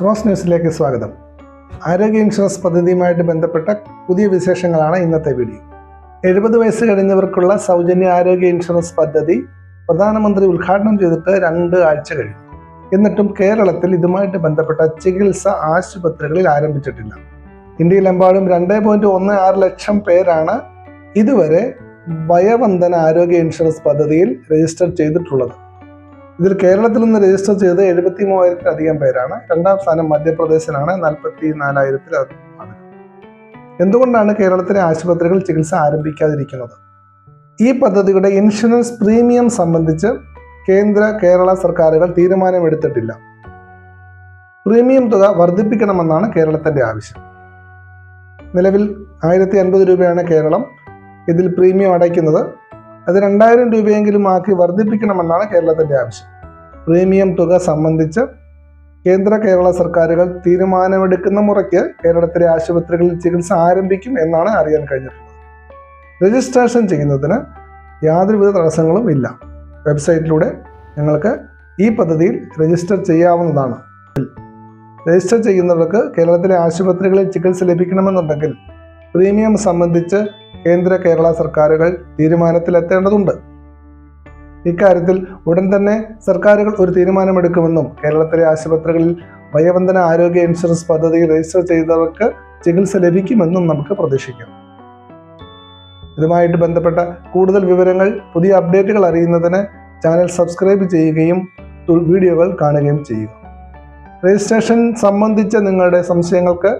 Cross ന്യൂസിലേക്ക് സ്വാഗതം. ആരോഗ്യ ഇൻഷുറൻസ് പദ്ധതിയുമായിട്ട് ബന്ധപ്പെട്ട പുതിയ വിശേഷങ്ങളാണ് ഇന്നത്തെ വീഡിയോ. എഴുപത് വയസ്സ് കഴിഞ്ഞവർക്കുള്ള സൗജന്യ ആരോഗ്യ ഇൻഷുറൻസ് പദ്ധതി പ്രധാനമന്ത്രി ഉദ്ഘാടനം ചെയ്തിട്ട് രണ്ട് ആഴ്ച കഴിഞ്ഞു. എന്നിട്ടും കേരളത്തിൽ ഇതുമായിട്ട് ബന്ധപ്പെട്ട ചികിത്സ ആശുപത്രികളിൽ ആരംഭിച്ചിട്ടില്ല. ഇന്ത്യയിലെമ്പാടും രണ്ട് പോയിന്റ് ഒന്ന് ആറ് ലക്ഷം പേരാണ് ഇതുവരെ വയവന്ദന ആരോഗ്യ ഇൻഷുറൻസ് പദ്ധതിയിൽ രജിസ്റ്റർ ചെയ്തിട്ടുള്ളത്. ഇതിൽ കേരളത്തിൽ നിന്ന് രജിസ്റ്റർ ചെയ്ത് എഴുപത്തി മൂവായിരത്തിലധികം പേരാണ്. രണ്ടാം സ്ഥാനം മധ്യപ്രദേശിലാണ്. നാൽപ്പത്തി നാലായിരത്തിലധികം എന്തുകൊണ്ടാണ് കേരളത്തിലെ ആശുപത്രികൾ ചികിത്സ ആരംഭിക്കാതിരിക്കുന്നത്? ഈ പദ്ധതിയുടെ ഇൻഷുറൻസ് പ്രീമിയം സംബന്ധിച്ച് കേന്ദ്ര കേരള സർക്കാരുകൾ തീരുമാനമെടുത്തിട്ടില്ല. പ്രീമിയം തുക വർദ്ധിപ്പിക്കണമെന്നാണ് കേരളത്തിന്റെ ആവശ്യം. നിലവിൽ ആയിരത്തി അൻപത് രൂപയാണ് കേരളം ഇതിൽ പ്രീമിയം അടയ്ക്കുന്നത്. അത് രണ്ടായിരം രൂപയെങ്കിലും ആക്കി വർദ്ധിപ്പിക്കണമെന്നാണ് കേരളത്തിന്റെ ആവശ്യം. പ്രീമിയം തുക സംബന്ധിച്ച് കേന്ദ്ര കേരള സർക്കാരുകൾ തീരുമാനമെടുക്കുന്ന മുറയ്ക്ക് കേരളത്തിലെ ആശുപത്രികളിൽ ചികിത്സ ആരംഭിക്കും എന്നാണ് അറിയാൻ കഴിഞ്ഞിട്ടുള്ളത് രജിസ്ട്രേഷൻ ചെയ്യുന്നതിന് യാതൊരുവിധ തടസ്സങ്ങളും ഇല്ല. വെബ്സൈറ്റിലൂടെ ഞങ്ങൾക്ക് ഈ പദ്ധതിയിൽ രജിസ്റ്റർ ചെയ്യാവുന്നതാണ്. രജിസ്റ്റർ ചെയ്യുന്നവർക്ക് കേരളത്തിലെ ആശുപത്രികളിൽ ചികിത്സ ലഭിക്കണമെന്നുണ്ടെങ്കിൽ പ്രീമിയം സംബന്ധിച്ച് കേന്ദ്ര കേരള സർക്കാരുകൾ തീരുമാനത്തിലെത്തേണ്ടതുണ്ട്. ഇക്കാര്യത്തിൽ ഉടൻ തന്നെ സർക്കാരുകൾ ഒരു തീരുമാനമെടുക്കുമെന്നും കേരളത്തിലെ ആശുപത്രികളിൽ വയോവന്ദന ആരോഗ്യ ഇൻഷുറൻസ് പദ്ധതി രജിസ്റ്റർ ചെയ്തവർക്ക് ചികിത്സ ലഭിക്കുമെന്നും നമുക്ക് പ്രതീക്ഷിക്കാം. ഇതുമായിട്ട് ബന്ധപ്പെട്ട കൂടുതൽ വിവരങ്ങൾ പുതിയ അപ്ഡേറ്റുകൾ അറിയുന്നതിന് ചാനൽ സബ്സ്ക്രൈബ് ചെയ്യുകയും വീഡിയോകൾ കാണുകയും ചെയ്യുക. രജിസ്ട്രേഷൻ സംബന്ധിച്ച നിങ്ങളുടെ സംശയങ്ങൾക്ക്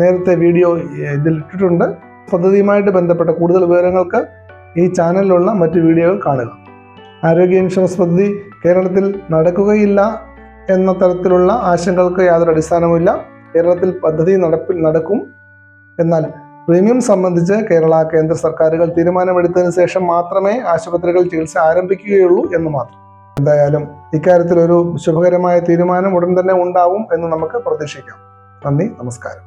നേരത്തെ വീഡിയോ ഇതിൽ ഇട്ടിട്ടുണ്ട്. പദ്ധതിയുമായിട്ട് ബന്ധപ്പെട്ട കൂടുതൽ വിവരങ്ങൾക്ക് ഈ ചാനലിലുള്ള മറ്റ് വീഡിയോകൾ കാണുക. ആരോഗ്യ ഇൻഷുറൻസ് പദ്ധതി കേരളത്തിൽ നടക്കുകയില്ല എന്ന തരത്തിലുള്ള ആശങ്കകൾക്ക് യാതൊരു അടിസ്ഥാനവുമില്ല. കേരളത്തിൽ പദ്ധതി നടപ്പിൽ നടക്കും. എന്നാൽ പ്രീമിയം സംബന്ധിച്ച് കേരള കേന്ദ്ര സർക്കാരുകൾ തീരുമാനമെടുത്തതിന് ശേഷം മാത്രമേ ആശുപത്രികൾ ചികിത്സ ആരംഭിക്കുകയുള്ളൂ എന്ന് മാത്രം. എന്തായാലും ഇക്കാര്യത്തിൽ ഒരു ശുഭകരമായ തീരുമാനം ഉടൻ തന്നെ ഉണ്ടാവും എന്ന് നമുക്ക് പ്രതീക്ഷിക്കാം. നന്ദി നമസ്കാരം.